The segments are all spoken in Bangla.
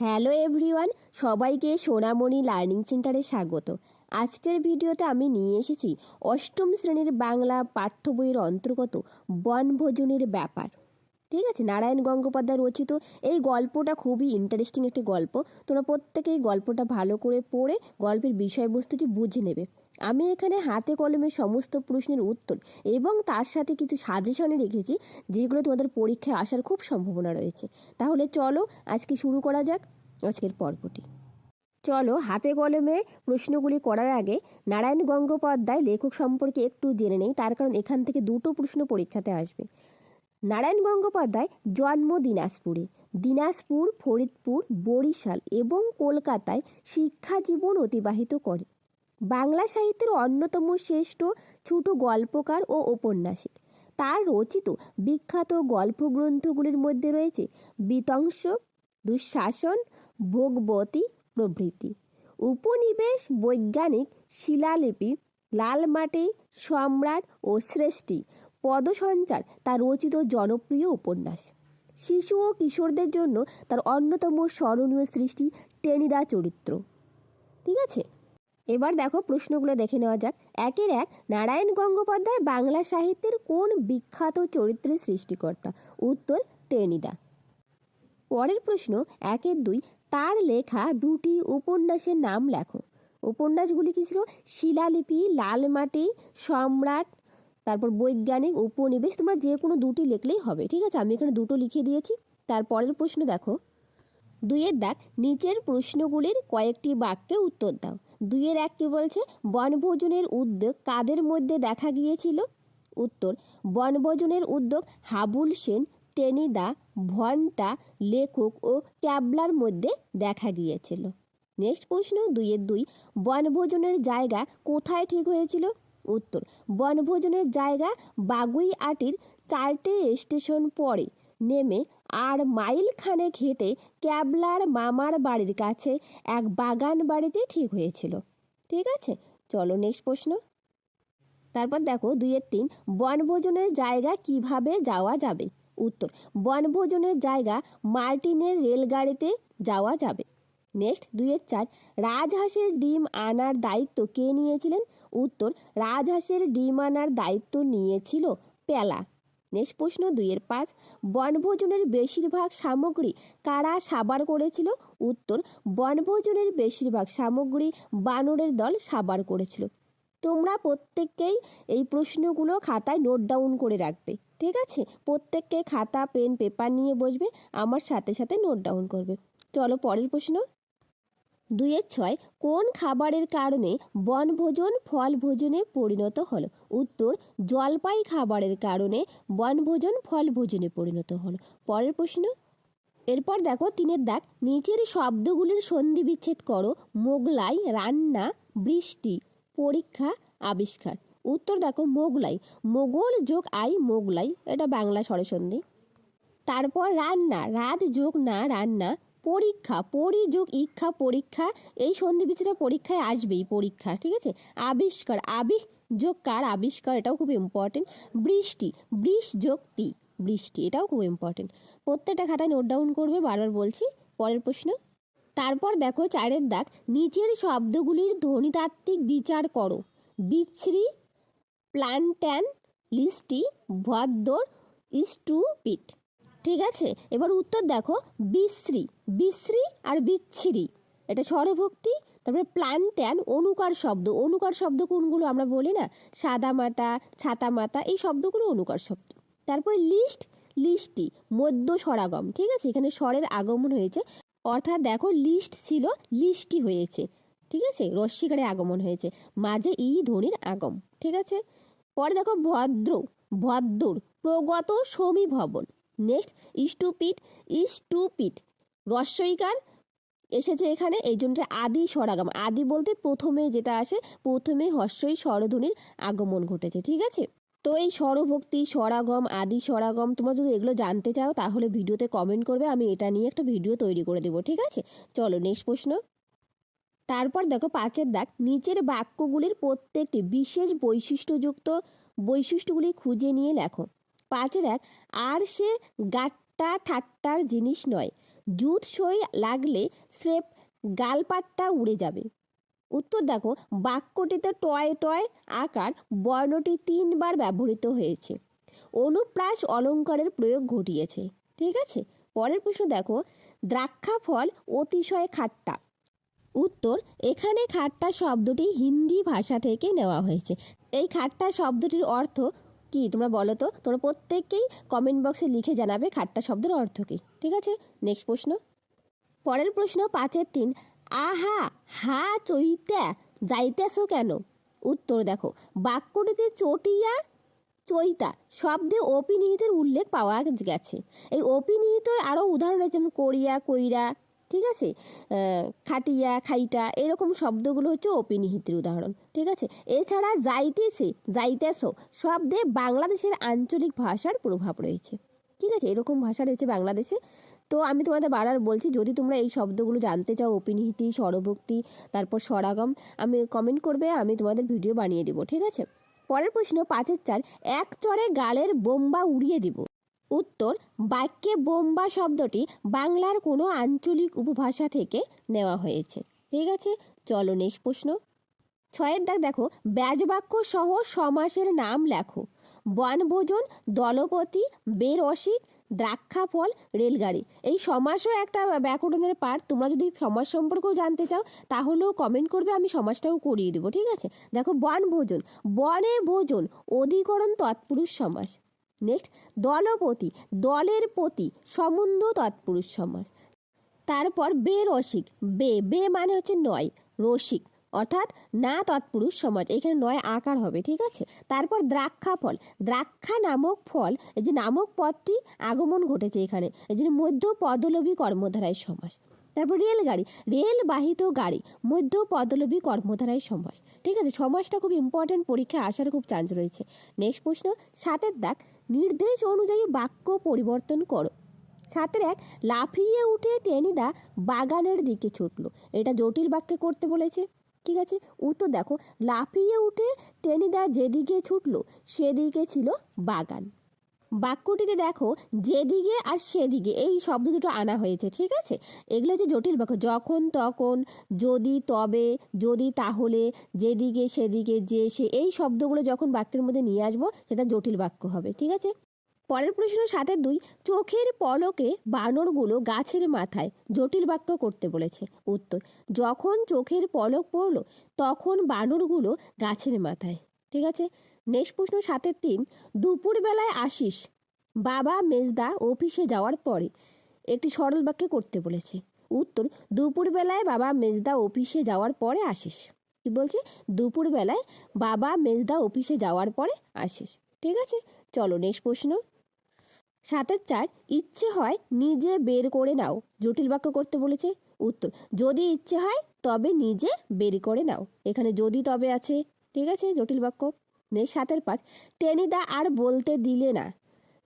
হ্যালো এভরিওয়ান, সবাইকে সোনামণি লার্নিং সেন্টারে স্বাগত। আজকের ভিডিওতে আমি নিয়ে এসেছি অষ্টম শ্রেণির বাংলা পাঠ্য বইয়ের অন্তর্গত বনভোজনের ব্যাপার। ঠিক আছে? নারায়ণ গঙ্গোপাধ্যায় রচিত এই গল্পটা খুবই ইন্টারেস্টিং একটি গল্প। তোমরা প্রত্যেকেই গল্পটা ভালো করে পড়ে গল্পের বিষয়বস্তুটি বুঝে নেবে। আমি এখানে হাতে কলমে সমস্ত প্রশ্নের উত্তর এবং তার সাথে কিছু সাজেশনে রেখেছি, যেগুলো তোমাদের পরীক্ষায় আসার খুব সম্ভাবনা রয়েছে। তাহলে চলো আজকে শুরু করা যাক আজকের পর্বটি। চলো হাতে কলমে প্রশ্নগুলি করার আগে নারায়ণ গঙ্গোপাধ্যায় লেখক সম্পর্কে একটু জেনে নেই, তার কারণ এখান থেকে দুটো প্রশ্ন পরীক্ষাতে আসবে। নারায়ণ গঙ্গোপাধ্যায় জন্ম দিনাজপুরে। দিনাজপুর, ফরিদপুর, বরিশাল এবং কলকাতায় শিক্ষা জীবন অতিবাহিত করে। বাংলা সাহিত্যের অন্যতম শ্রেষ্ঠ ছোট গল্পকার ও ঔপন্যাসিক তার রচিত বিখ্যাত গল্পগ্রন্থগুলির মধ্যে রয়েছে বিতংশ দুঃশাসন, ভোগবতী প্রভৃতি। উপনিবেশ বৈজ্ঞানিক শিলালিপি, লালমাটি সম্রাট ও সৃষ্টি পদসঞ্চার, তার রচিত জনপ্রিয় উপন্যাস। শিশু ও কিশোরদের জন্য তার অন্যতম স্মরণীয় সৃষ্টি টেনিদা চরিত্র। ঠিক আছে? এবার দেখো প্রশ্নগুলো দেখে নেওয়া যাক। একের এক, নারায়ণ গঙ্গোপাধ্যায় বাংলা সাহিত্যের কোন বিখ্যাত চরিত্রের সৃষ্টিকর্তা? উত্তর, টেনিদা। পরের প্রশ্ন, একের দুই, তার লেখা দুটি উপন্যাসের নাম লেখো। উপন্যাসগুলি কী ছিল? শিলালিপি, লালমাটি, সম্রাট তারপর বৈজ্ঞানিক উপনিবেশ, তোমরা যে কোনো দুটি লিখলেই হবে, ঠিক আছে? আমি এখানে দুটো লিখে দিয়েছি। তারপরের প্রশ্ন দেখো। দুইয়ের দাগ নিচের প্রশ্নগুলির কয়েকটি বাক্যে উত্তর দাও। দুইয়ের এক কি বলছে? বনভোজনের উদ্যোগ কাদের মধ্যে দেখা গিয়েছিল? উত্তর, বনভোজনের উদ্যোগ হাবুল সেন, টেনিদা, ভন্টা, লেখক ও ক্যাবলার মধ্যে দেখা গিয়েছিল। নেক্সট প্রশ্ন, দুইয়ের দুই, বনভোজনের জায়গা কোথায় ঠিক হয়েছিল? উত্তর। বনভোজনের জায়গা বাগুই আটির চারটে স্টেশন পরে নেমে আর মাইল খানেক হেঁটে ক্যাবলার মামার বাড়ির কাছে এক বাগান বাড়িতে ঠিক হয়েছিল। ঠিক আছে, চলো নেক্সট প্রশ্ন। তারপর দেখো দুইয়ের তিন, বনভোজনের জায়গা কীভাবে যাওয়া যাবে? উত্তর, বনভোজনের জায়গা মার্টিনের রেলগাড়িতে যাওয়া যাবে। নেক্সট, দুইয়ের চার, রাজহাঁসের ডিম আনার দায়িত্ব কে নিয়েছিলেন? উত্তর রাজহাঁসের ডিম আনার দায়িত্ব নিয়েছিল পেলা। নেক্সট প্রশ্ন দুইয়ের পাঁচ, বনভোজনের বেশিরভাগ সামগ্রী কারা সাবার করেছিল? উত্তর, বনভোজনের বেশিরভাগ সামগ্রী বানরের দল সাবার করেছিল। তোমরা প্রত্যেককেই এই প্রশ্নগুলো খাতায় নোট ডাউন করে রাখবে, ঠিক আছে? প্রত্যেককে খাতা, পেন, পেপার নিয়ে বসবে, আমার সাথে সাথে নোট ডাউন করবে। চলো পরের প্রশ্ন। দুইয়ের ছয় কোন খাবারের কারণে বনভোজন ফল ভোজনে পরিণত হলো? উত্তর, জলপাই খাবারের কারণে বনভোজন ফল ভোজনে পরিণত হলো। পরের প্রশ্ন। এরপর দেখো তিনের দাগ। নিচের শব্দগুলির সন্ধি বিচ্ছেদ করো। মোগলাই, রান্না, বৃষ্টি, পরীক্ষা, আবিষ্কার। উত্তর দেখো মোগলাই। মোগল যোগ আই, মোগলাই। এটা বাংলা স্বরসন্ধি। তারপর রান্না। রাত যোগ না, রান্না। পরীক্ষা পরি যোগ ইক্ষা, পরীক্ষা, এই সন্ধি বিচ্ছেদটা পরীক্ষায় আসবেই পরীক্ষা, ঠিক আছে? আবিষ্কার আবি যোগ কার? আবিষ্কার এটাও খুব ইম্পর্টেন্ট বৃষ্টি বৃষ যোগ তি বৃষ্টি এটাও খুব ইম্পর্টেন্ট প্রত্যেকটা খাতায় নোট ডাউন করবে, বারবার বলছি, পরের প্রশ্ন। তারপর দেখো চারের দাগ, নিচের শব্দগুলির ধ্বনিতাত্ত্বিক বিচার করো। বিচ্ছ্রি প্ল্যান্ট্যান লিস্টি, ভদ্দর স্টুপিট ঠিক আছে? এবার উত্তর দেখো, বিশ্রী বিশ্রী আর বিচ্ছিরি। এটা স্বরভক্তি, তারপরে প্ল্যান্ট্যান অনুকার শব্দ। অনুকার শব্দ কোনগুলো আমরা বলি না? সাদা মাটা, ছাতা মাতা এই শব্দগুলো অনুকার শব্দ। তারপরে লিস্ট, লিস্টি, মধ্য স্বরাগম ঠিক আছে? এখানে স্বরের আগমন হয়েছে। অর্থাৎ দেখো, লিস্ট ছিল, লিস্টি হয়েছে, ঠিক আছে? রস্বীকারে আগমন হয়েছে, মাঝে ই ধ্বনির আগম, ঠিক আছে? পরে দেখো, ভদ্র ভদ্দর প্রগত সমীভবন। নেক্সট স্টুপিট স্টুপিট রস্বইকার এসেছে এখানে, এই জন্য আদি স্বরাগম। আদি বলতে প্রথমে যেটা আসে, প্রথমে হস্যই স্বরধ্বনির আগমন ঘটেছে, ঠিক আছে? তো এই স্বরভক্তি, স্বরাগম, আদি স্বরাগম, তোমরা যদি এগুলো জানতে চাও, তাহলে ভিডিওতে কমেন্ট করবে, আমি এটা নিয়ে একটা ভিডিও তৈরি করে দেবো, ঠিক আছে? চলো নেক্সট প্রশ্ন। তারপর দেখো, পাঁচের দাগ। নিচের বাক্যগুলির প্রত্যেকটি বিশেষ বৈশিষ্ট্যযুক্ত বৈশিষ্ট্যগুলি খুঁজে নিয়ে লেখো। পাঁচের এক আর সে গাট্টা ঠাট্টার জিনিস নয়। জুত সই লাগলে স্রেফ গালপাটটা উড়ে যাবে। উত্তর দেখো, বাক্যটিতে টয় টয় আকার বর্ণটি তিনবার ব্যবহৃত হয়েছে। অনুপ্রাস অলঙ্কারের প্রয়োগ ঘটিয়েছে। ঠিক আছে? পরের প্রশ্ন দেখো, দ্রাক্ষা ফল অতিশয় খাট্টা। উত্তর, এখানে খাট্টা শব্দটি হিন্দি ভাষা থেকে নেওয়া হয়েছে। এই খাট্টা শব্দটির অর্থ কি? তোমরা বলো তো। তোমরা প্রত্যেককেই কমেন্ট বক্সে লিখে জানাবে খাট্টা শব্দের অর্থ কী, ঠিক আছে? নেক্সট প্রশ্ন। পরের প্রশ্ন পাঁচের তিন। আহা, হা চইতা যাইতেছ কেন? উত্তর দেখো, বাক্যটিতে চটিয়া চৈতা শব্দে অপিনিহিতের উল্লেখ পাওয়া গেছে। এই অপিনিহিতর আরও উদাহরণ রয়েছে, যেমন করিয়া, কইরা ঠিক আছে? খাটিয়া, খাইটা এরকম শব্দগুলো হচ্ছে অপিনিহিতের উদাহরণ, ঠিক আছে? এছাড়া যাইতেছে, যাইতেছ শব্দে বাংলাদেশের আঞ্চলিক ভাষার প্রভাব রয়েছে, ঠিক আছে? এরকম ভাষা রয়েছে বাংলাদেশে। তো আমি তোমাদের বারবার বলছি, যদি তোমরা এই শব্দগুলো জানতে চাও, অপিনিহিতি, স্বরভক্তি, তারপর স্বরাগম, আমি কমেন্ট করবে, আমি তোমাদের ভিডিও বানিয়ে দিব, ঠিক আছে? পরের প্রশ্ন, পাঁচের চার, এক চড়ে গালের বোম্বা উড়িয়ে দিব। উত্তর, বাক্যে বোম্বা শব্দটি বাংলার কোনো আঞ্চলিক উপভাষা থেকে নেওয়া হয়েছে। ঠিক আছে? চলো নেক্সট প্রশ্ন। ছয়ের দাগ দেখো, ব্যাজবাক্য সহ সমাসের নাম লেখো। বনভোজন, দলপতি, বেরসিক, দ্রাক্ষাফল, রেলগাড়ি। এই সমাসও একটা ব্যাকরণের পার্ট তোমরা যদি সমাজ সম্পর্কেও জানতে চাও, তাহলেও কমেন্ট করবে, আমি সমাজটাও করিয়ে দেবো, ঠিক আছে? দেখো, বনভোজন। বনে ভোজন, অধিকরণ তৎপুরুষ সমাস। নেক্সট, দলপতি, দলের পতি সম্বন্ধ তৎপুরুষ সমাস তারপর বে রসিক, বে বে মানে হচ্ছে নয়, রসিক, অর্থাৎ না তৎপুরুষ সমাজ, এখানে নয় আকার হবে, ঠিক আছে? তারপর দ্রাক্ষা ফল দ্রাক্ষা নামক ফল, এই যে নামক পদটি আগমন ঘটেছে এখানে, এই জন্য মধ্য পদলবী কর্মধারায় সমাস তারপর রেলগাড়ি রেল বাহিত গাড়ি, মধ্য পদলোভী কর্মধারায় সমাস ঠিক আছে সমাসটা খুব ইম্পর্টেন্ট পরীক্ষায় আসার খুব চান্স রয়েছে। নেক্সট প্রশ্ন, সাতের দাগ, নির্দেশ অনুযায়ী বাক্য পরিবর্তন করো। সাতের এক, লাফিয়ে উঠে টেনিদা বাগানের দিকে ছুটলো। এটা জটিল বাক্যে করতে বলেছে। ঠিক আছে, উত্তর দেখো, লাফিয়ে উঠে টেনিদা যেদিকে ছুটলো, সেদিকে ছিল বাগান। বাক্যটিতে দেখো, যেদিকে আর সেদিকে এই শব্দ দুটো আনা হয়েছে, ঠিক আছে? এগুলো হচ্ছে জটিল বাক্য। যখন, তখন, যদি, তবে, যদি, তাহলে, যেদিকে, সেদিকে, যে, সে, এই শব্দগুলো যখন বাক্যের মধ্যে নিয়ে আসব, সেটা জটিল বাক্য হবে, ঠিক আছে? পরের প্রশ্ন সাতের দুই, চোখের পলকে বানরগুলো গাছের মাথায় জটিল বাক্য করতে বলেছে। উত্তর, যখন চোখের পলক পড়ল, তখন বানরগুলো গাছের মাথায় ঠিক আছে? নেক্সট প্রশ্ন সাতের তিন, দুপুরবেলায় আসিস। বাবা মেজদা অফিসে যাওয়ার পরে একটি সরল বাক্যে করতে বলেছে। উত্তর, দুপুরবেলায় বাবা মেজদা অফিসে যাওয়ার পরে আসিস। কি বলছে? দুপুরবেলায় বাবা মেজদা অফিসে যাওয়ার পরে আসিস। ঠিক আছে, চলো নেক্সট প্রশ্ন। সাতের চার, ইচ্ছে হয় নিজে বের করে নাও। জটিল বাক্য করতে বলেছে। উত্তর, যদি ইচ্ছে হয় তবে নিজে বের করে নাও। এখানে যদি তবে আছে। ঠিক আছে, জটিল বাক্য। নেই সাতের পাঁচ। টেনিদা আর বলতে দিলে না।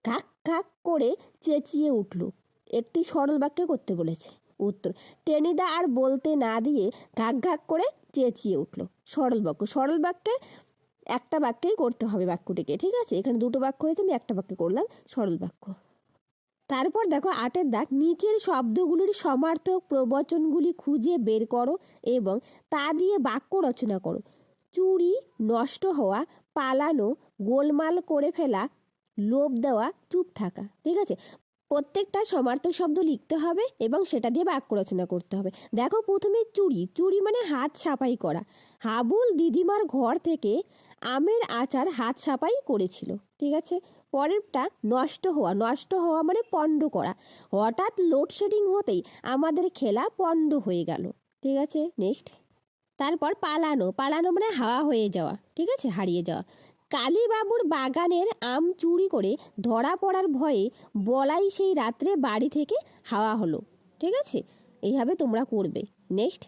কাক কাক করে চেঁচিয়ে উঠল। একটি সরল বাক্যে করতে বলেছে। উত্তর, টেনিদা আর বলতে না দিয়ে ঘাক ঘাক করে চেঁচিয়ে উঠল। সরল বাক্য, সরল বাক্যে একটা বাক্যেই করতে হবে বাক্যটিকে, ঠিক আছে? এখানে দুটো বাক্য হয়েছে আমি একটা বাক্যে করলাম, সরল বাক্য। তারপর দেখো, আটের দাগ, নিচের শব্দগুলির সমার্থক প্রবচনগুলি খুঁজে বের করো এবং তা দিয়ে বাক্য রচনা করো। চুরি, নষ্ট হওয়া পালানো, গোলমাল করে ফেলা, লোভ দেওয়া, চুপ থাকা, ঠিক আছে? প্রত্যেকটা সমার্থক শব্দ লিখতে হবে এবং সেটা দিয়ে বাক্য রচনা করতে হবে। দেখো প্রথমে চুরি। চুরি মানে হাত সাফাই করা। হাবুল দিদিমার ঘর থেকে আমের আচার হাত সাফাই করেছিল, ঠিক আছে? পরেরটা নষ্ট হওয়া। নষ্ট হওয়া মানে পণ্ড করা। হঠাৎ লোডশেডিং হতেই আমাদের খেলা পণ্ড হয়ে গেল, ঠিক আছে? নেক্সট তারপর পালানো পালানো মানে হাওয়া হয়ে যাওয়া, ঠিক আছে? হারিয়ে যাওয়া। কালীবাবুর বাগানের আম চুরি করে ধরা পড়ার ভয়ে বলাই সেই রাত্রে বাড়ি থেকে হাওয়া হলো, ঠিক আছে? এইভাবে তোমরা করবে। নেক্সট।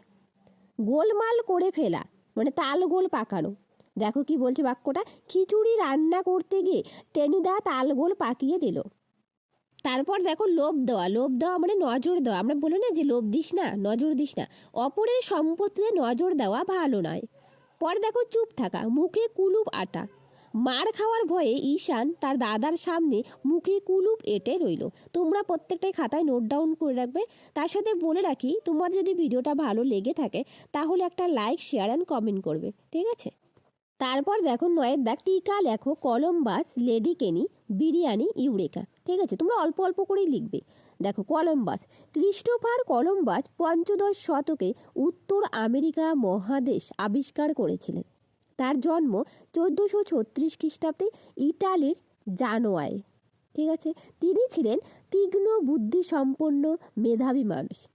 গোলমাল করে ফেলা মানে তাল গোল পাকানো। দেখো কি বলছে বাক্যটা, খিচুড়ি রান্না করতে গিয়ে টেনিদা তাল গোল পাকিয়ে দিল। তারপর দেখো লোভ দেওয়া লোভ দেওয়া মানে নজর দেওয়া। আমরা বলি না যে লোভ দিস না, নজর দিস না। অপরের সম্পত্তিতে নজর দেওয়া ভালো নয়। পরে দেখো চুপ থাকা, মুখে কুলুপ আটা। মার খাওয়ার ভয়ে ঈশান তার দাদার সামনে মুখে কুলুপ এঁটে রইল। তোমরা প্রত্যেকটাই খাতায় নোট ডাউন করে রাখবে। তার সাথে বলে রাখি, তোমার যদি ভিডিওটা ভালো লেগে থাকে, তাহলে একটা লাইক শেয়ার অ্যান্ড কমেন্ট করবে, ঠিক আছে? তারপর দেখো নয়ের দাগ টিকা লেখো কলম্বাস, লেডি কেনি, বিরিয়ানি, ইউরেকা। ঠিক আছে? তোমরা অল্প অল্প করেই লিখবে। দেখো, কলম্বাস। ক্রিস্টোফার কলম্বাস পঞ্চদশ শতকে উত্তর আমেরিকা মহাদেশ আবিষ্কার করেছিলেন। তার জন্ম চোদ্দোশো ছত্রিশ খ্রিস্টাব্দে ইটালির জানোয়ায়। ঠিক আছে? তিনি ছিলেন তীক্ষ্ণ বুদ্ধিসম্পন্ন মেধাবী মানুষ।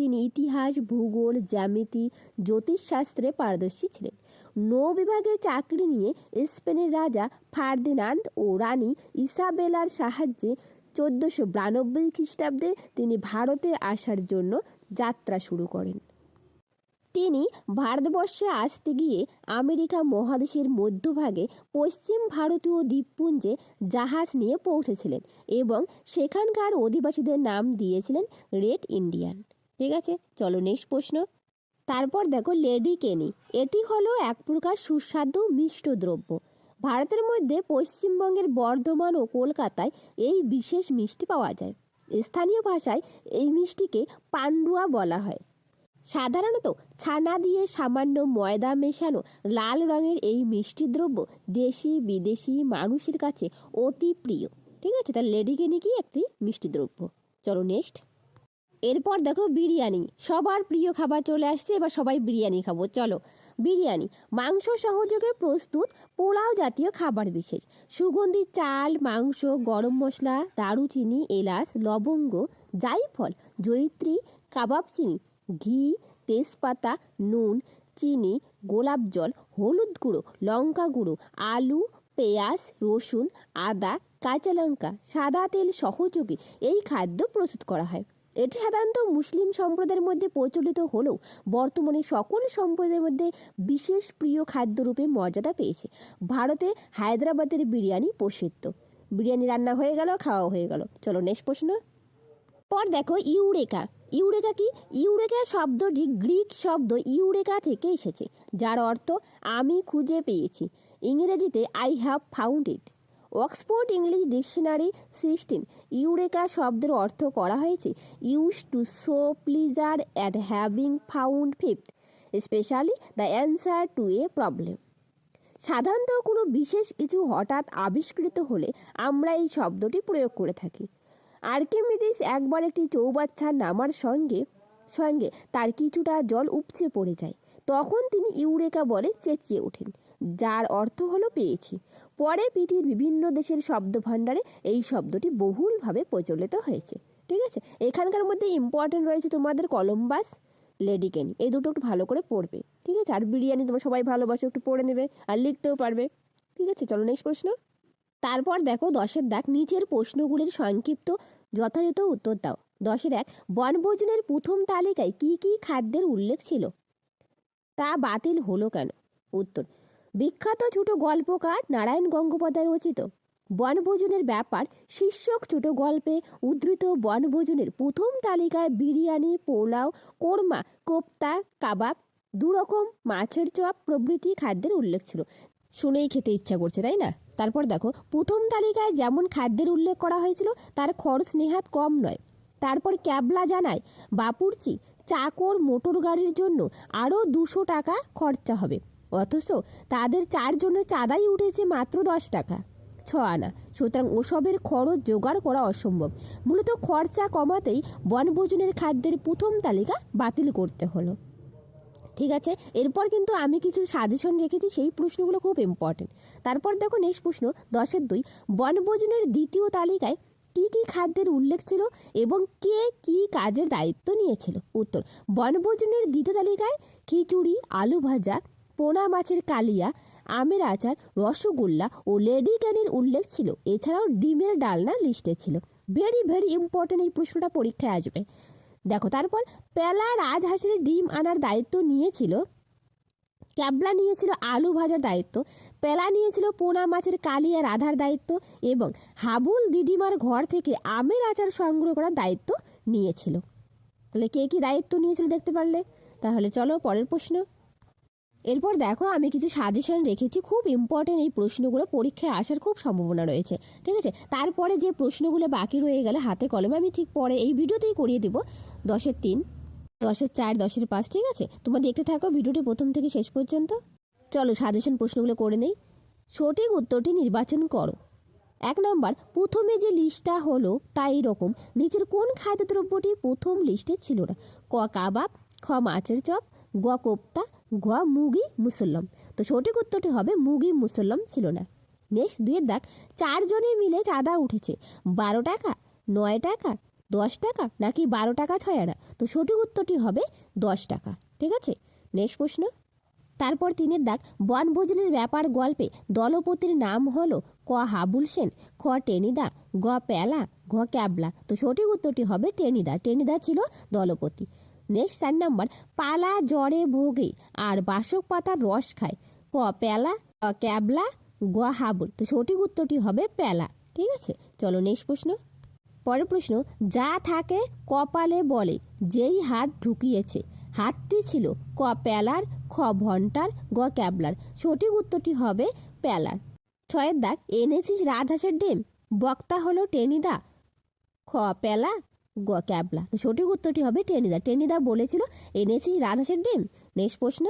তিনি ইতিহাস, ভূগোল, জ্যামিতি, জ্যোতিষশাস্ত্রে পারদর্শী ছিলেন। নৌ বিভাগে চাকরি নিয়ে স্পেনের রাজা ফার্দিনান্দ ও রানী ইসাবেলার সাহায্যে চোদ্দোশো বিরানব্বই খ্রিস্টাব্দে তিনি ভারতে আসার জন্য যাত্রা শুরু করেন। তিনি ভারতবর্ষে আসতে গিয়ে আমেরিকা মহাদেশের মধ্যভাগে পশ্চিম ভারতীয় দ্বীপপুঞ্জে জাহাজ নিয়ে পৌঁছেছিলেন এবং সেখানকার অধিবাসীদের নাম দিয়েছিলেন রেড ইন্ডিয়ান। ঠিক আছে? চলো নেক্সট প্রশ্ন। তারপর দেখো লেডি কেনি। এটি হলো এক প্রকার সুস্বাদু মিষ্ট দ্রব্য। ভারতের মধ্যে পশ্চিমবঙ্গের বর্ধমান ও কলকাতায় এই বিশেষ মিষ্টি পাওয়া যায়। স্থানীয় ভাষায় এই মিষ্টিকে পান্ডুয়া বলা হয়। সাধারণত ছানা দিয়ে সামান্য ময়দা মেশানো লাল রঙের এই মিষ্টি দ্রব্য দেশি, বিদেশি মানুষের কাছে অতি প্রিয়। ঠিক আছে? তার লেডিকেনি কি একটি মিষ্টি দ্রব্য? চলো নেক্সট। এরপর দেখো বিরিয়ানি। সবার প্রিয় খাবার চলে আসছে, এবার সবাই বিরিয়ানি খাব। চলো, বিরিয়ানি। মাংস সহযোগে প্রস্তুত পোলাও জাতীয় খাবার বিশেষ। সুগন্ধি চাল, মাংস, গরম মশলা, দারুচিনি, এলাচ, লবঙ্গ জাইফল জয়িত্রী, কাবাব চিনি, ঘি, তেজপাতা, নুন, চিনি, গোলাপ জল, হলুদ গুঁড়ো, লঙ্কা গুঁড়ো, আলু, পেঁয়াজ, রসুন, আদা, কাঁচা লঙ্কা, সাদা তেল সহযোগে এই খাদ্য প্রস্তুত করা হয়। এটি সাধারণত মুসলিম সম্প্রদায়ের মধ্যে প্রচলিত হলেও বর্তমানে সকল সম্প্রদায়ের মধ্যে বিশেষ প্রিয় খাদ্যরূপে মর্যাদা পেয়েছে। ভারতে হায়দ্রাবাদের বিরিয়ানি প্রসিদ্ধ। বিরিয়ানি রান্না হয়ে গেল, খাওয়া হয়ে গেল। চলো নেক্সট প্রশ্ন। পর দেখো ইউরেকা। ইউরেকা কি? ইউরেকা শব্দটি গ্রিক শব্দ ইউরেকা থেকে এসেছে, যার অর্থ আমি খুঁজে পেয়েছি। ইংরেজিতে I have found it Oxford English dictionary sixteen eureka শব্দের অর্থ করা হয়েছে use to show pleasure at having found fifth specially the answer to a problem সাধারণত কোনো বিশেষ কিছু হঠাৎ আবিষ্কৃত হলে আমরা এই শব্দটি প্রয়োগ করে থাকি। আর্কিমিডিস একবার একটি চৌবাচ্চা নামার সঙ্গে সঙ্গে তার কিছুটা জল উপচে পড়ে যায়। তখন তিনি ইউরেকা বলে চেঁচিয়ে ওঠেন, যার অর্থ হলো পেয়েছি। পরে পৃথিবীর বিভিন্ন দেশের শব্দ ভাণ্ডারে এই শব্দটি বহুলভাবে প্রচলিত হয়েছে। ঠিক আছে? এখানকার মধ্যে ইম্পর্টেন্ট রয়েছে তোমাদের কলম্বাস লেডিকেন এই দুটো একটু ভালো করে পড়বে। ঠিক আছে? আর বিরিয়ানি তোমরা সবাই ভালোবাসো, একটু পড়ে নেবে আর লিখতেও পারবে। ঠিক আছে? চলো নেক্সট প্রশ্ন। তারপর দেখো দশের দাগ, নিচের প্রশ্নগুলির সংক্ষিপ্ত যথাযথ উত্তর দাও। দশের এক, বনভোজনের প্রথম তালিকায় কি কি খাদ্যের উল্লেখ ছিল? তা বাতিল হলো কেন? উত্তর বিখ্যাত ছোট গল্পকার নারায়ণ গঙ্গোপাধ্যায় রচিত। বনভোজনের ব্যাপার শীর্ষক ছোট গল্পে উদ্ধৃত বনভোজনের প্রথম তালিকায় বিরিয়ানি, পোলাও, কোরমা, কোপ্তা, কাবাব, দুরকম মাছের চপ প্রভৃতি খাদ্যের উল্লেখ ছিল। শুনেই খেতে ইচ্ছা করছে, তাই না? তারপর দেখো, প্রথম তালিকায় যেমন খাদ্যের উল্লেখ করা হয়েছিল, তার খরচ নেহাত কম নয়। তারপর ক্যাবলা জানায়, বাপুরচি, চাকর মোটর গাড়ির জন্য আরও দুশো টাকা খরচা হবে। অথচ তাদের চারজনের চাঁদাই উঠেছে মাত্র দশ টাকা। ছ আনা। সুতরাং ওসবের খরচ জোগাড় করা অসম্ভব। মূলত খরচা কমাতেই বনভোজনের খাদ্যের প্রথম তালিকা বাতিল করতে হলো। ঠিক আছে, এরপর কিন্তু আমি কিছু সাজেশন রেখেছি, সেই প্রশ্নগুলো খুব ইম্পর্টেন্ট তারপর দেখো নেক্সট প্রশ্ন, দশের দুই, বনভোজনের দ্বিতীয় তালিকায় কী কী খাদ্যের উল্লেখ ছিল এবং কে কী কাজের দায়িত্ব নিয়েছিল? উত্তর, বনভোজনের দ্বিতীয় তালিকায় খিচুড়ি, আলু ভাজা পোনা মাছের কালিয়া, আমের আচার, রসগোল্লা ও লেডি ক্যানির উল্লেখ ছিল। এছাড়াও ডিমের ডালনা লিস্টে ছিল। ভেরি ভেরি ইম্পর্টেন্ট এই প্রশ্নটা পরীক্ষায় আসবে। দেখো, তারপর পেলা রাজহাঁসের ডিম আনার দায়িত্ব নিয়েছিল। ক্যাবলা নিয়েছিল আলু ভাজার দায়িত্ব। পেলা নিয়েছিল পোনা মাছের কালিয়া রাধার দায়িত্ব এবং হাবুল দিদিমার ঘর থেকে আমের আচার সংগ্রহ করার দায়িত্ব নিয়েছিল। তাহলে কে কী দায়িত্ব নিয়েছিল দেখতে পারলে? তাহলে চলো পরের প্রশ্ন। এরপর দেখো আমি কিছু সাজেশন রেখেছি, খুব ইম্পর্টেন্ট এই প্রশ্নগুলো, পরীক্ষায় আসার খুব সম্ভাবনা রয়েছে, ঠিক আছে? তারপরে যে প্রশ্নগুলো বাকি রয়ে গেলে হাতে কলমে, আমি ঠিক পরে এই ভিডিওতেই করিয়ে দিব। দশের তিন, দশের চার, দশের পাঁচ, ঠিক আছে? তোমরা দেখতে থাকো ভিডিওটি প্রথম থেকে শেষ পর্যন্ত। চলো সাজেশন প্রশ্নগুলো করে নেই। সঠিক উত্তরটি নির্বাচন করো। এক নম্বর, প্রথমে যে লিস্টটা হলো তা রকম নিচের কোন খাদ্যদ্রব্যটি প্রথম লিস্টে ছিল না? ক কাবাব, খ মাছের চপ, গ কোপ্তা ঘ মুগি মুসল্লম। তো সঠিক উত্তরটি হবে মুগি মুসল্লম ছিল না। নেক্সট দুয়ের দাগ চারজনে মিলে চাঁদা উঠেছে। বারো টাকা, নয় টাকা, দশ টাকা, নাকি বারো টাকা, ছয় আনা। তো সঠিক উত্তরটি হবে দশ টাকা। ঠিক আছে? নেক্সট প্রশ্ন। তারপর তিনের দাগ বনভোজনের ব্যাপার গল্পে দলপতির নাম হলো ক হাবুল সেন, খ টেনিদা, গ প্যালা ঘ ক্যাবলা। তো সঠিক উত্তরটি হবে টেনিদা। টেনিদা ছিল দলপতি। নেক্সট চার নাম্বার পালা জ্বরে ভোগে, আর বাসক পাতার রস খায়। ক, প্যালা ক্যাবলা, গ, হাবুল। তো সঠিক উত্তরটি হবে প্যালা, ঠিক আছে? চলো নেক্সট প্রশ্ন। পরের প্রশ্ন, যা থাকে কপালে বলে, যেই হাত ঢুকিয়েছে। হাতটি ছিল ক প্যালার, খ ভন্টার, গ ক্যাবলার। সঠিক উত্তরটি হবে প্যালার। ছয়ের দাগ, এনেছিস রাজহাঁসের ডেম? বক্তা হলো টেনিদা। খ, প্যালা ক্যাবলা। তো সঠিক উত্তরটি হবে টেনিদা। টেনিদা বলেছিল, এনেছিস রাজহাঁসের ডিম? নেক্সট প্রশ্ন।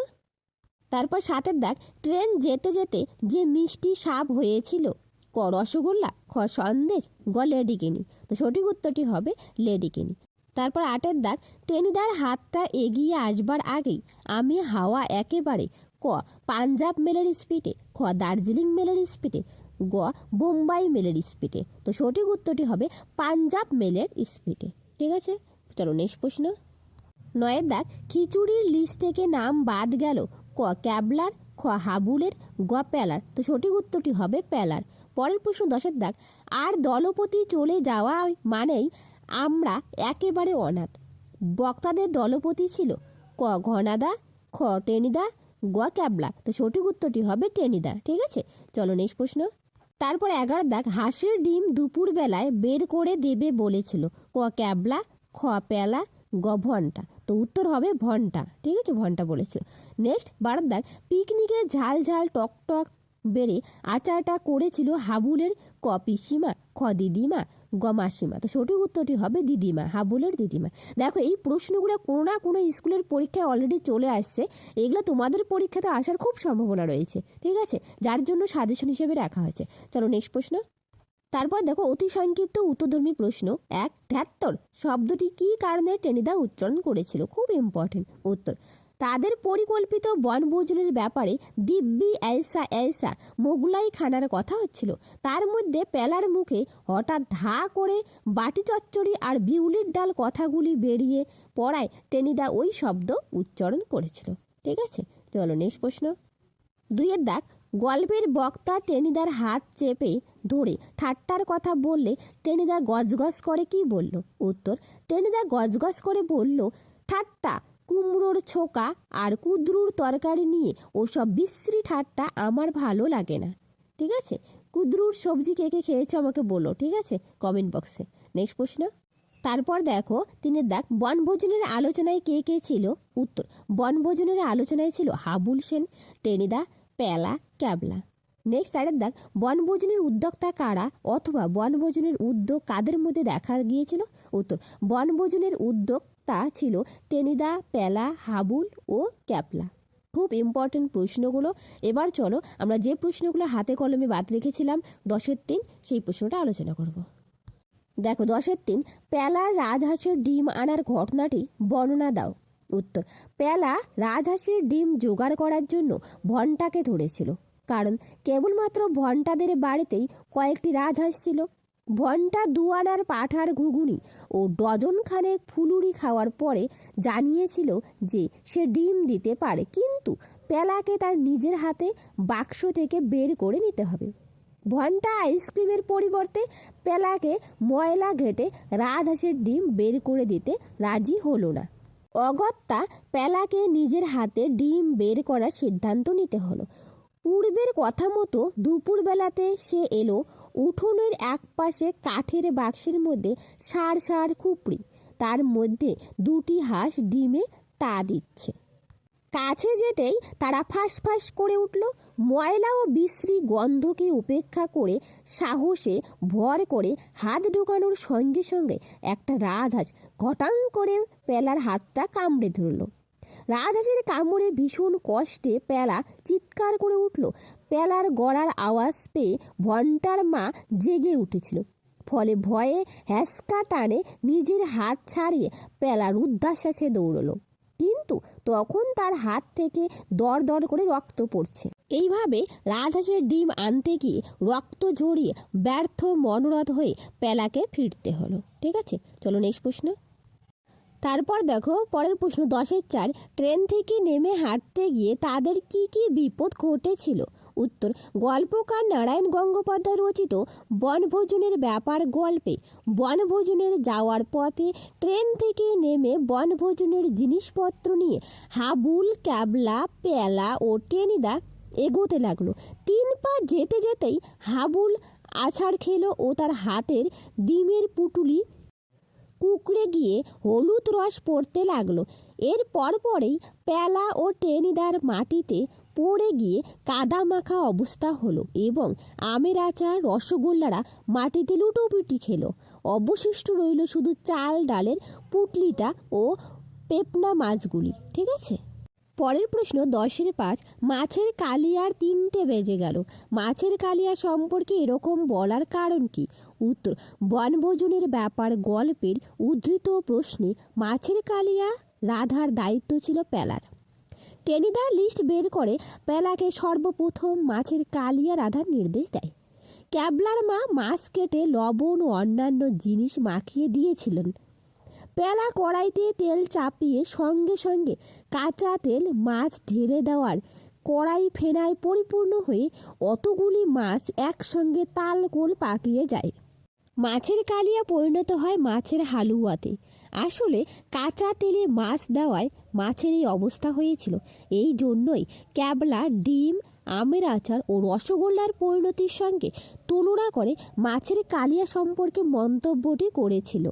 তারপর সাতের দাগ, ট্রেন যেতে যেতে যে মিষ্টি সাপ হয়েছিল, ক, রসগোল্লা, খ, সন্দেশ, গ, লেডিকেনি। তো সঠিক উত্তরটি হবে লেডিকেনি। তারপর আটের দাগ, টেনিদার হাতটা এগিয়ে আসবার আগেই আমি হাওয়া একেবারে, ক, পাঞ্জাব মেলের স্পিডে, খ, দার্জিলিং মেলের স্পিডে, গ, বোম্বাই মেলের স্পিডে। তো সঠিক উত্তরটি হবে পাঞ্জাব মেলের স্পিডে। ঠিক আছে? চলো নেক্সট প্রশ্ন। নয়ের দাগ খিচুড়ির লিস্ট থেকে নাম বাদ গেল। ক, ক্যাবলার, খ, হাবুলের, গ প্যালার তো সঠিক উত্তরটি হবে প্যালার পরের প্রশ্ন দশের দাগ আর দলপতি চলে যাওয়া মানেই আমরা একেবারে অনাথ। বক্তাদের দলপতি ছিল। ক, ঘনাদা, খ, টেনিদা, গ, ক্যাবলা। তো সঠিক উত্তরটি হবে টেনিদা। ঠিক আছে? চলো নেক্সট প্রশ্ন। তারপর এগারো দাগ হাঁসের ডিম দুপুর বেলায় বের করে দেবে বলেছিল। ক ক্যাবলা, খ প্যালা, গ ভন্টা। তো উত্তর হবে ভন্টা, ঠিক আছে? ভন্টা বলেছিল। নেক্সট বারো দাগ, পিকনিকে ঝাল ঝাল টক টক বেড়ে আচারটা করেছিল হাবুলের ক পিসিমা, খ দিদিমা, গ মাসিমা। তো সঠিক উত্তরটি হবে দিদিমা, হাবুলের দিদিমা। দেখো, এই প্রশ্নগুলো কোনো না কোনো স্কুলের পরীক্ষায় অলরেডি চলে আসছে। এগুলো তোমাদের পরীক্ষাতে আসার খুব সম্ভাবনা রয়েছে, ঠিক আছে? যার জন্য সাজেশন হিসেবে রাখা হয়েছে। চলো নেক্সট প্রশ্ন। তারপর দেখো অতি সংক্ষিপ্ত উত্তরধর্মী প্রশ্ন। এক ধ্যাত্তর শব্দটি কী কারণে টেনিদা উচ্চারণ করেছিল? খুব ইম্পর্টেন্ট উত্তর। তাদের পরিকল্পিত বনভোজনের ব্যাপারে দিব্যি, এলসা এলসা, মোগলাই খানার কথা হচ্ছিল। তার মধ্যে পেলার মুখে হঠাৎ ধা করে বাটি চচ্চড়ি আর বিউলির ডাল কথাগুলি বেরিয়ে পড়ায় টেনিদা ওই শব্দ উচ্চারণ করেছিল। ঠিক আছে? চলো, নেক্সট প্রশ্ন। দুইয়ের দাগ। গল্পের বক্তা টেনিদার হাত চেপে ধরে ঠাট্টার কথা বললে টেনিদা গজগজ করে কি বলল? উত্তর, টেনিদা গজগজ করে বলল, ঠাট্টা, কুমড়োর ছোকা আর কুদ্রুর তরকারি নিয়ে ওসব বিশ্রী ঠাট্টা আমার ভালো লাগে না। ঠিক আছে? কুদ্রুর সবজি কে কে খেয়েছো আমাকে বলো, ঠিক আছে? কমেন্ট বক্সে। নেক্সট প্রশ্ন। তারপর দেখো, তিনি দেখ, বনভোজনের আলোচনায় কে কে ছিল? উত্তর, বনভোজনের আলোচনায় ছিল হাবুল সেন। টেনিদা প্যালা ক্যাবলা। নেক্সট সাইডের দেখ, বনভোজনের উদ্যোক্তা কারা অথবা বনভোজনের উদ্যোগ কাদের মধ্যে দেখা গিয়েছিল? উত্তর, বনভোজনের উদ্যোক্তা ছিল টেনিদা প্যালা হাবুল ও ক্যাপলা। খুব ইম্পর্টেন্ট প্রশ্নগুলো। এবার চলো, আমরা যে প্রশ্নগুলো হাতে কলমে বাদ রেখেছিলাম, দশের তিন, সেই প্রশ্নটা আলোচনা করব। দেখো, দশের তিন প্যালার রাজহাঁসের ডিম আনার ঘটনাটি বর্ণনা দাও। উত্তর। প্যালা রাজহাঁসের ডিম জোগাড় করার জন্য ভন্টাকে ধরেছিল। কারণ কেবলমাত্র ভন্টাদের বাড়িতেই কয়েকটি রাজহাঁস ছিল। ভন্টা দুয়ানার পাঠার ঘুঘুনি ও ডজন খানেক ফুলুরি খাওয়ার পরে জানিয়েছিল যে সে ডিম দিতে পারে, কিন্তু প্যালাকে তার নিজের হাতে বাক্স থেকে বের করে নিতে হবে। ভন্টা আইসক্রিমের পরিবর্তে পেলাকে ময়লা ঘেটে রাজহাঁসের ডিম বের করে দিতে রাজি হলো না। অগত্যা পেলাকে নিজের হাতে ডিম বের করার সিদ্ধান্ত নিতে হলো। পূর্বের কথা মতো দুপুরবেলাতে সে এলো উঠোনের এক পাশে কাঠের বাক্সের মধ্যে সার সার খুপড়ি। তার মধ্যে দুটি হাঁস ডিমে তা দিচ্ছে। কাছে যেতেই তারা ফাঁস ফাঁস করে উঠল। ময়লা ও বিশ্রী গন্ধকে উপেক্ষা করে সাহসে ভর করে হাত ঢোকানোর সঙ্গে সঙ্গে একটা রাজহাঁস ঘটাং করে পেলার হাতটা কামড়ে ধরল। রাজহাঁসের কামড়ে ভীষণ কষ্টে পেলা চিৎকার করে উঠল। পেলার গড়ার আওয়াজ পেয়ে ভন্টার মা জেগে উঠেছিল। ফলে ভয়ে হ্যাসকা টানে নিজের হাত ছাড়িয়ে পেলার উদ্ধাশ্বাসে দৌড়লো। কিন্তু তখন তার হাত থেকে দর দর করে রক্ত পড়ছে। এইভাবে রাজহাঁসের ডিম আনতে গিয়ে রক্ত ঝরিয়ে ব্যর্থ মনোরথ হয়ে পেলাকে ফিরতে হলো। ঠিক আছে? চলো নেক্সট প্রশ্ন। তারপর দেখো, পরের প্রশ্ন, দশের চার। ট্রেন থেকে নেমে হাঁটতে গিয়ে তাদের কি কি বিপদ ঘটেছিল? উত্তর, গল্পকার নারায়ণ গঙ্গোপাধ্যায় রচিত বনভোজনের ব্যাপার গল্পে। বনভোজনের যাওয়ার পথে ট্রেন থেকে নেমে বনভোজনের জিনিসপত্র নিয়ে হাবুল, ক্যাবলা পেলা ও টেনিদা এগোতে লাগল। তিন পা যেতে যেতেই হাবুল আছাড় খেলো ও তার হাতের ডিমের পুটুলি কুকড়ে গিয়ে হলুদ রস পড়তে লাগল। এর পরপরেই প্যালা ও টেনিদার মাটিতে পড়ে গিয়ে কাদা মাখা অবস্থা হলো এবং আমের আচার, রসগোল্লারা মাটিতে লুটোপুটি খেলো। অবশিষ্ট রইল শুধু চাল, ডালের পুটলিটা ও পেপনা মাছগুলি, ঠিক আছে? পরের প্রশ্ন দশের পাঁচ, মাছের কালিয়ার তিনটে বেজে গেল। মাছের কালিয়া সম্পর্কে এরকম বলার কারণ কি? উত্তর, বনভোজনের ব্যাপার গল্পের উদ্ধৃত প্রশ্নে মাছের কালিয়া রাধার দায়িত্ব ছিল পেলার। টেনিদা লিস্ট বের করে পেলাকে সর্বপ্রথম মাছের কালিয়া রাধার নির্দেশ দেয়। ক্যাবলার মা মাছ কেটে লবণ ও অন্যান্য জিনিস মাখিয়ে দিয়েছিলেন। পেলা কড়াইতে তেল চাপিয়ে সঙ্গে সঙ্গে কাঁচা তেল, মাছ ঢেলে দেওয়ার কড়াই ফেনায় পরিপূর্ণ হয়ে অতগুলি মাছ একসঙ্গে তাল গোল পাকিয়ে যায়। মাছের কালিয়া পরিণত হয় মাছের হালুয়াতে। আসলে কাঁচা তেলে মাছ দেওয়ায় মাছের এই অবস্থা হয়েছিল। এই জন্যই ক্যাবলা, ডিম, আমের আচার ও রসগোল্লার পরিণতির সঙ্গে তুলনা করে মাছের কালিয়া সম্পর্কে মন্তব্যটি করেছিল।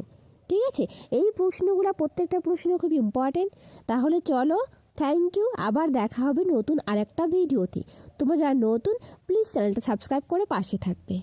ঠিক আছে? এই প্রশ্নগুলো, প্রত্যেকটা প্রশ্ন খুব ইম্পর্টেন্ট তাহলে চলো থ্যাংক ইউ আবার দেখা হবে নতুন আরেকটা ভিডিওতে। তোমরা যারা নতুন প্লিজ চ্যানেলটা সাবস্ক্রাইব করে পাশে থাকবে।